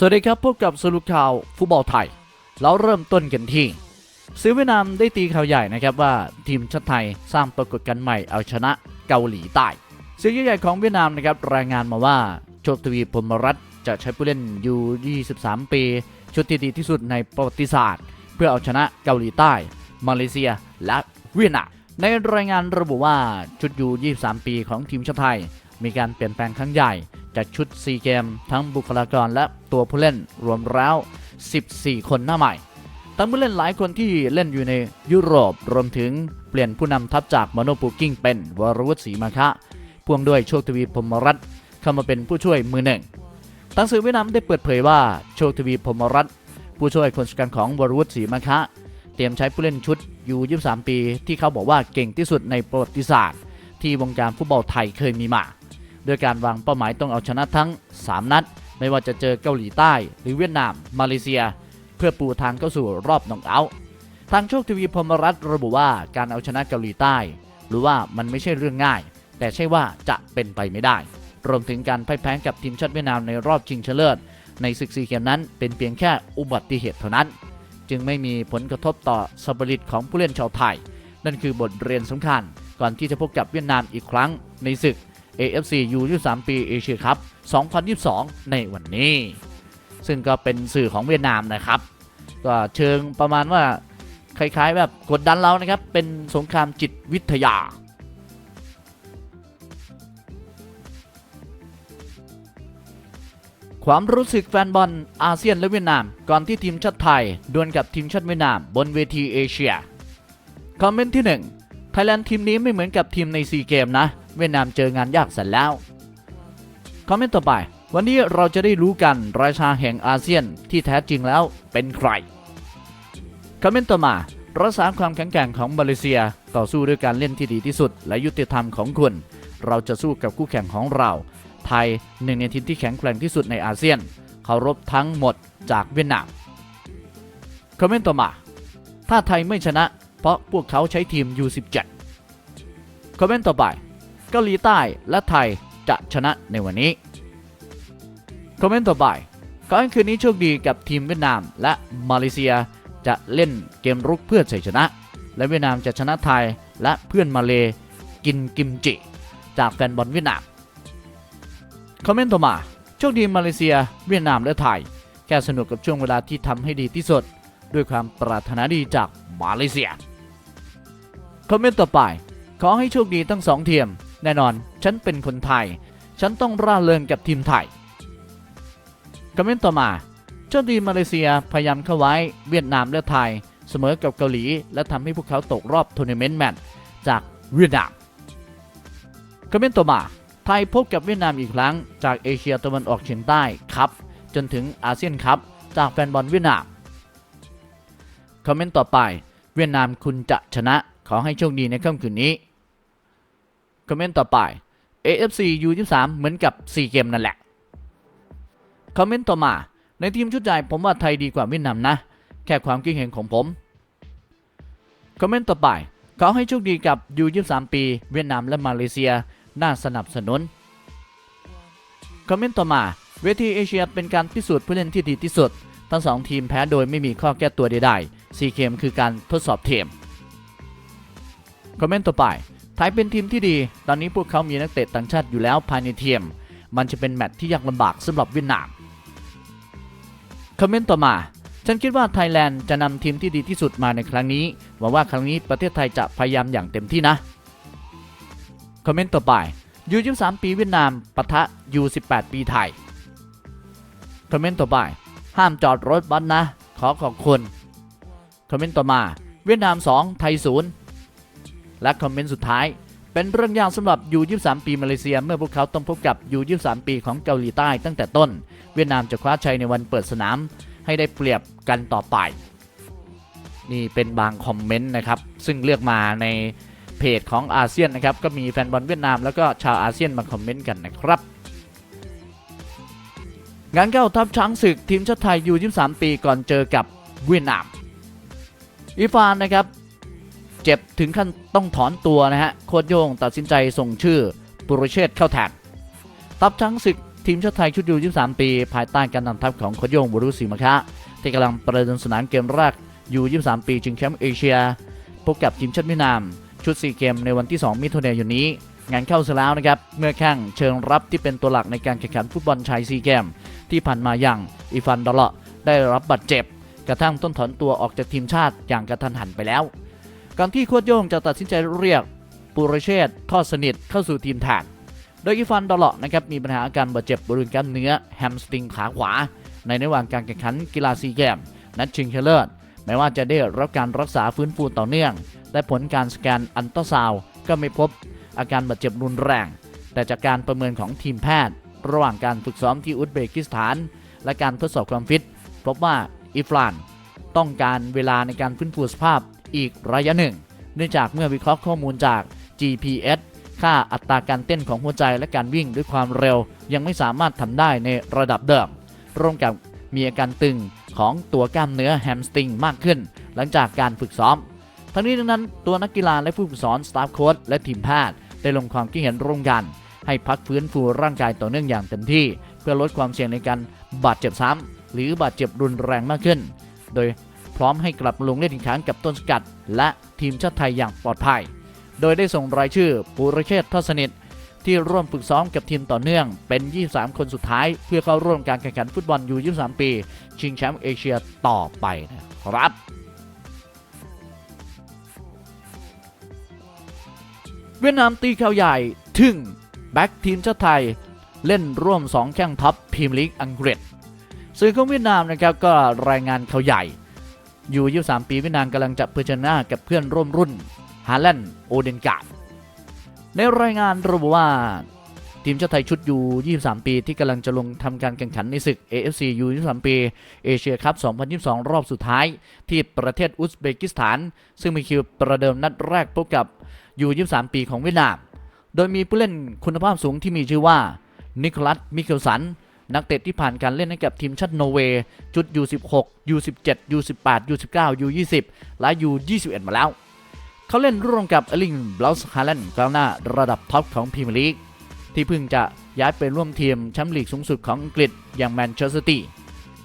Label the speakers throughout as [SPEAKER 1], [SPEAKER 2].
[SPEAKER 1] สวัสดีครับพบกับสรุปข่าวฟุตบอลไทยเราเริ่มต้นกันที่ซื้อเวียดนามได้ตีข่าวใหญ่นะครับว่าทีมชาติไทยสร้างปรากฏการณ์ใหม่เอาชนะเกาหลีใต้ซื้อใหญ่ของเวียดนามนะครับรายงานมาว่าโชคทวีพรมรัตจะใช้ผู้เล่นยู23 ปี ชุดที่ดีที่สุดในประวัติศาสตร์ เพื่อเอาชนะเกาหลีใต้ มาเลเซียและเวียดนามในรายงานระบุว่าชุดยู23 ปีของทีมชาติไทย มีการเปลี่ยนแปลงครั้งใหญ่ จากชุด4เกมทั้งบุคลากรและตัวผู้เล่นรวมแล้ว 14 คนหน้าใหม่ ทั้งผู้เล่นหลายคนที่เล่นอยู่ในยุโรปรวมถึงเปลี่ยนผู้นำทัพจากมโนปูกิ้งเป็นวรวุฒิศรีมาคะพ่วงด้วยโชคทวีพรหมรัตน์เข้ามาเป็นผู้ช่วยมือหนึ่งทางสื่อเวียดนามได้เปิดเผยว่าโชคทวีพรหมรัตน์ผู้ช่วยคนสำคัญของวรวุฒิศรีมาคะเตรียมใช้ผู้เล่นชุดยู23 ปี ที่เขาบอกว่าเก่งที่สุดในประวัติศาสตร์ ที่วงการฟุตบอลไทยเคยมีมา โดยการวางเป้าหมายต้องเอาชนะทั้ง 3 นัด ไม่ว่าจะเจอเกาหลีใต้ หรือเวียดนาม มาเลเซีย เพื่อปูทางเข้าสู่รอบน็อกเอาท์ทางโชคทวีพรหมรัตน์ระบุว่าการเอาชนะเกาหลีใต้ หรือว่ามันไม่ใช่เรื่องง่าย แต่ใช่ว่าจะเป็นไปไม่ได้ รวมถึงการพ่ายแพ้กับทีมชาติเวียดนามในรอบชิงชนะเลิศในศึกซีเกมนั้นเป็นเพียงแค่อุบัติเหตุเท่านั้น จึงไม่มีผลกระทบต่อสปิริตของผู้เล่นชาวไทย นั่นคือบทเรียนสำคัญ ก่อนที่จะพบกับเวียดนามอีกครั้งในศึก AFC U23 ปีเอเชียคัพ2022 ในวันนี้ ซึ่งก็เป็นสื่อของเวียดนามนะครับ ก็เชิงประมาณว่าคล้ายๆ แบบกดดันเรานะครับ เป็นสงครามจิตวิทยาความรู้สึกแฟนบอลอาเซียนและเวียดนาม ก่อนที่ทีมชาติไทยดวลกับทีมชาติเวียดนามบนเวทีเอเชีย คอมเมนต์ที่1 ยแลนด์ทีมนี้ไม่เหมือนกับทีมในซีเกมนะ เวียดนามเจองานยากเสร็จแล้วคอมเมนต์ต่อไป วันนี้เราจะได้รู้กันราชาแห่งอาเซียนที่แท้จริงแล้วเป็นใครคอมเมนต์ต่อมารักษาความแข็งแกร่งของมาเลเซียต่อสู้ด้วยการเล่นที่ดีที่สุด และยุติธรรมของคุณ เราจะสู้กับคู่แข่งของเรา ไทยหนึ่งในทีมที่แข็งแกร่งที่สุดในอาเซียนเคารพทั้งหมดจากเวียดนามคอมเมนต์ต่อมา ถ้าไทยไม่ชนะ เพราะพวกเขาใช้ทีม U17 คอมเมนต์ต่อไปเกาหลีใต้และไทยจะชนะในวันนี้ คอมเมนต์ต่อไปขอให้คืนนี้โชคดีกับทีมเวียดนามและมาเลเซียจะเล่นเกมรุกเพื่อชัยชนะ และเวียดนามจะชนะไทยและเพื่อนมาเลกินกิมจิ จากแฟนบอลเวียดนาม คอมเมนต์ต่อมาโชคดีมาเลเซีย เวียดนามและไทย แค่สนุกกับช่วงเวลาที่ทำให้ดีที่สุด ด้วยความปรารถนาดีจากมาเลเซีย คอมเมนต์ต่อไป ขอให้โชคดีทั้งสองทีม แน่นอน ฉันเป็นคนไทย ฉันต้องร่าเริงกับทีมไทย คอมเมนต์ต่อมาโชคดีมาเลเซียพยายามเข้าไว้ เวียดนามและไทย เสมอกับเกาหลี และทำให้พวกเขาตกรอบทัวร์นาเมนต์แมตช์จากเวียดนาม คอมเมนต์ต่อมาไทยพบกับเวียดนามอีกครั้ง จากเอเชียตะวันออกเฉียงใต้ครับจนถึงอาเซียนครับจากแฟนบอลเวียดนาม คอมเมนต์ต่อไป เวียดนามคุณจะชนะ ขอให้โชคดีในค่ำคืนนี้ คอมเมนต์ต่อไป AFC U23 เหมือนกับ 4 เกมนั่นแหละ คอมเมนต์ต่อมา ในทีมชุดใหญ่ผมว่าไทยดีกว่าเวียดนามนะ แค่ความคิดเห็นของผม คอมเมนต์ต่อไปขอให้โชคดีกับ U23 ปี เวียดนามและมาเลเซีย น่าสนับสนุน คอมเมนต์ต่อมาเวทีเอเชียเป็นการพิสูจน์ผู้เล่นที่ดีที่สุด ทั้งสองทีมแพ้โดยไม่มีข้อแก้ตัวใดๆซีเกมคือการทดสอบเทีม คอมเมนต์ต่อไปไทยเป็นทีมที่ดี ตอนนี้พวกเขามีนักเตะต่างชาติอยู่แล้วภายในทีม มันจะเป็นแมตช์ที่ยากลำบากสำหรับเวียดนามคอมเมนต์ต่อมา ฉันคิดว่าไทยแลนด์จะนำทีมที่ดีที่สุดมาในครั้งนี้หวังว่าครั้งนี้ประเทศไทยจะพยายามอย่างเต็มที่นะคอมเมนต์ต่อไป U23 ปีเวียดนามปะทะ U18 ปีไทยคอมเมนต์ต่อไปห้ามจอดรถบัสนะ ขอขอบคุณคอมเมนต์ต่อมา เวียดนาม 2 ไทย 0 และคอมเมนต์สุดท้าย เป็นเรื่องยากสำหรับ U23 ปีมาเลเซีย เมื่อพวกเขาต้องพบกับ U23 ปีของเกาหลีใต้ตั้งแต่ต้น เวียดนามจะคว้าชัยในวันเปิดสนาม ให้ได้เปรียบกันต่อไป นี่เป็นบางคอมเมนต์นะครับซึ่งเลือกมาในเพจของอาเซียนนะครับก็มีแฟนบอลเวียดนามแล้วก็ชาวอาเซียนมาคอมเมนต์กันนะครับงานเข้าทัพช้างศึกทีมชาติไทยยู23ปีก่อนเจอกับเวียดนามอีฟานนะครับ เจ็บถึงขั้นต้องถอนตัวนะฮะ โคดโยงตัดสินใจส่งชื่อปุโรเชษเข้าแทนทัพช้างศึกทีมชาติไทยชุดยู23 ปี ภายใต้การนำทัพของโคชโยงวรุษีมะคะที่กำลังประเดิมสนามเกมแรกยู23 ปีชิงแชมป์เอเชียพบกับทีมชาติเวียดนาม ชุด 4 เกมในวันที่ 2 มิถุนายนนี้ งานเข้าซะแล้วนะครับ เมื่อแข่งเชิงรับที่เป็นตัวหลักในการแข่งขันฟุตบอลชายซีเกม ที่ผ่านมาอย่างอีฟันดอลเลาะได้รับบาดเจ็บ กระทั่งต้องถอนตัวออกจากทีมชาติอย่างกระทันหันไปแล้ว อนที่โค้ชโย่งจะตัดสินใจเรียกปุรเชษทอดสนิทเข้าสู่ทีมแทนโดยอีฟันดอลลาะนะครับมีปัญหาอาการบาดเจ็บบริเวณกล้ามเนื้อแฮมสตริงขาขวา ในระหว่างการแข่งขันกีฬาซีเกมนัดชิงชนะเลิศแม้ว่าจะได้รับการรักษาฟื้นฟูต่อเนื่อง และผลการสแกนอันตราซาวก็ไม่พบอาการบาดเจ็บรุนแรง แต่จากการประเมินของทีมแพทย์ ระหว่างการฝึกซ้อมที่อุซเบกิสถาน และการทดสอบความฟิต พบว่าอิฟรานต้องการเวลาในการฟื้นฟูสภาพ อีกระยะหนึ่ง เนื่องจากเมื่อวิเคราะห์ข้อมูลจาก GPS ค่าอัตราการเต้นของหัวใจและการวิ่งด้วยความเร็ว ยังไม่สามารถทำได้ในระดับเดิม ร่วมกับมีอาการตึงของตัวกล้ามเนื้อแฮมสตริงมากขึ้น หลังจากการฝึกซ้อม ทั้งนี้ทั้งนั้นตัวนักกีฬาและผู้ฝึกสอนสตาฟโค้ชและทีมแพทย์ได้ลงความคิดเห็นร่วมกัน ให้พักฟื้นฟูร่างกายต่อเนื่องอย่างเต็มที่ เพื่อลดความเสี่ยงในการบาดเจ็บซ้ำหรือบาดเจ็บรุนแรงมากขึ้น โดย พร้อมให้กลับลงเล่นอีกครั้งกับต้นสกัด และทีมชาติไทยอย่างปลอดภัย โดยได้ส่งรายชื่อปุรเชษทอดสนิทที่ร่วมฝึกซ้อมกับทีมต่อเนื่องเป็น 23 คนสุดท้าย เพื่อเข้าร่วมการแข่งขันฟุตบอลยู23 ปี ชิงแชมป์เอเชียต่อไปนะครับเวียดนามตีข่าวใหญ่ถึงแบ็กทีมชาติไทยเล่นร่วม 2 แข่งท็อปพรีเมียร์ลีกอังกฤษสื่อของเวียดนามนะครับก็รายงานข่าวใหญ่ ยู่23 ปีเวียดนามกำลังจะเผชิญหน้ากับเพื่อนร่วมรุ่นฮาแลนด์โอเดนการ์ดในรายงานระบุว่า ทีมชาติไทยชุดยู23 ปีที่กำลังจะลงทำการแข่งขันในศึก AFC U 23 ปีเอเชียคัพ2022 รอบสุดท้าย ที่ประเทศอุซเบกิสถาน ซึ่งมีคิวประเดิมนัดแรกพบกับยู23 ปีของเวียดนาม โดยมีผู้เล่นคุณภาพสูงที่มีชื่อว่านิโคลัสมิเคลสัน นักเตะที่ผ่านการเล่นให้กับทีมชาติโนเวย์ชุด U16 U17 U18 U19 U20 และ U21 มาแล้ว เขาเล่นร่วมกับเอลิงบลาสฮาแลนด์กองหน้าระดับท็อปของพรีเมียร์ลีกที่เพิ่งจะย้ายไปร่วมทีมแชมป์ลีกสูงสุดของอังกฤษอย่างแมนเชสเตอร์ซิตี้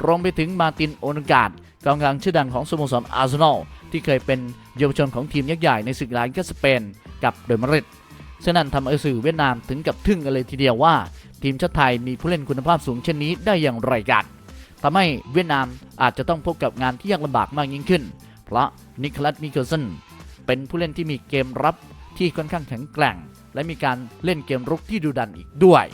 [SPEAKER 1] รวมไปถึงมาตินโอนการ์ดกองกลางชื่อดังของสโมสรอาร์เซนอลที่เคยเป็นเยาวชนของทีมยักษ์ใหญ่ในศึกลาลิกาสเปนกับเดอมาดริดฉะนั้นทำเอาสื่อเวียดนามถึงกับทึ่งกันเลยทีเดียวว่า ทีมชาติไทยมีผู้เล่นคุณภาพสูงเช่นนี้ได้อย่างไรกันทำให้เวียดนามอาจจะต้องพบกับงานที่ยากลำบากมากยิ่งขึ้น เพราะนิโคลัสมิเคลสันเป็นผู้เล่นที่มีเกมรับที่ค่อนข้างแข็งแกร่ง และมีการเล่นเกมรุกที่ดูดันอีกด้วย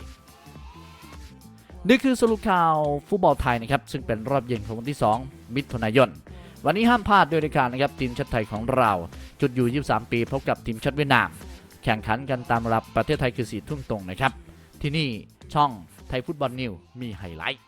[SPEAKER 1] นี่คือสรุปข่าวฟุตบอลไทยนะครับซึ่งเป็นรอบเย็นของวันที่ 2 มิถุนายน วันนี้ห้ามพลาดด้วยรายการนะครับทีมชาติไทยของเรา จุดอยู่ 23 ปีพบกับทีมชาติเวียดนาม แข่งขันกันตามรับประเทศไทยคือสีทุ่มตรงนะครับ ที่นี่ ช่องไทยฟุตบอลนิวมีไฮไลท์